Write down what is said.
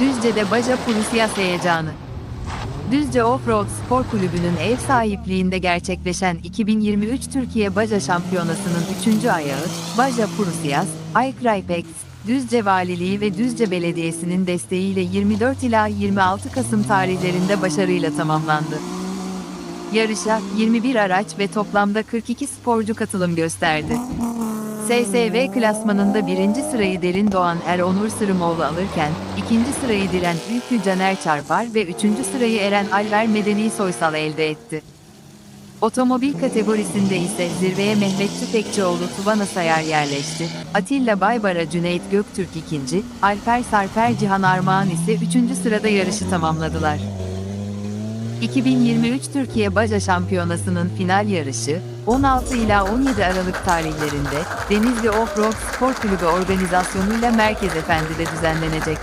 Düzce'de Baja Prusyas heyecanı. Düzce Offroad Spor Kulübü'nün ev sahipliğinde gerçekleşen 2023 Türkiye Baja Şampiyonası'nın 3. ayağı, Baja Prusyas, iCrypex, Düzce Valiliği ve Düzce Belediyesi'nin desteğiyle 24 ila 26 Kasım tarihlerinde başarıyla tamamlandı. Yarışa 21 araç ve toplamda 42 sporcu katılım gösterdi. SSV klasmanında birinci sırayı Derin Doğan Er Onur Sırımoğlu alırken, ikinci sırayı Diren Ülkü Caner Çarpar ve üçüncü sırayı Eren Alver Medeni Soysal elde etti. Otomobil kategorisinde ise zirveye Mehmet Tüfekçioğlu Tuvana Sayar yerleşti. Atilla Baybara Cüneyt Göktürk ikinci, Alper Sarper Cihan Armağan ise üçüncü sırada yarışı tamamladılar. 2023 Türkiye Baja Şampiyonası'nın final yarışı, 16 ila 17 Aralık tarihlerinde Denizli Offroad Spor Kulübü organizasyonuyla Merkez Efendi'de düzenlenecek.